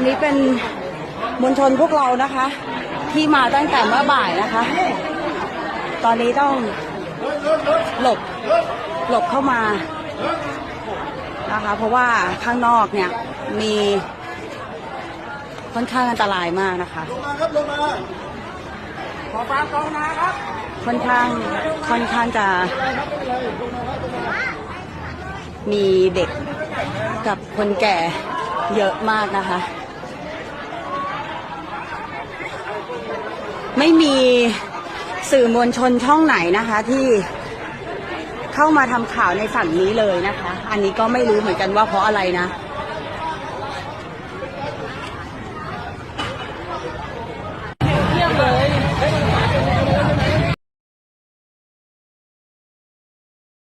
นนี้เป็นมวลชนพวกเรานะคะ ที่มาตั้งแต่เมื่อบ่ายนะคะ ตอนนี้ต้องหลบหลบเข้ามานะคะ เพราะว่าข้างนอกเนี่ยมีค่อนข้างอันตรายมากนะคะลงมาครับลงมาขอฟังกองนะครับค่อนข้างค่อนข้างจะมีเด็กกับคนแก่เยอะมากนะคะ ไม่มีสื่อมวลชนช่องไหนนะคะที่เข้ามาทำข่าวในฝั่งนี้เลยนะคะ อันนี้ก็ไม่รู้เหมือนกันว่าเพราะอะไรนะ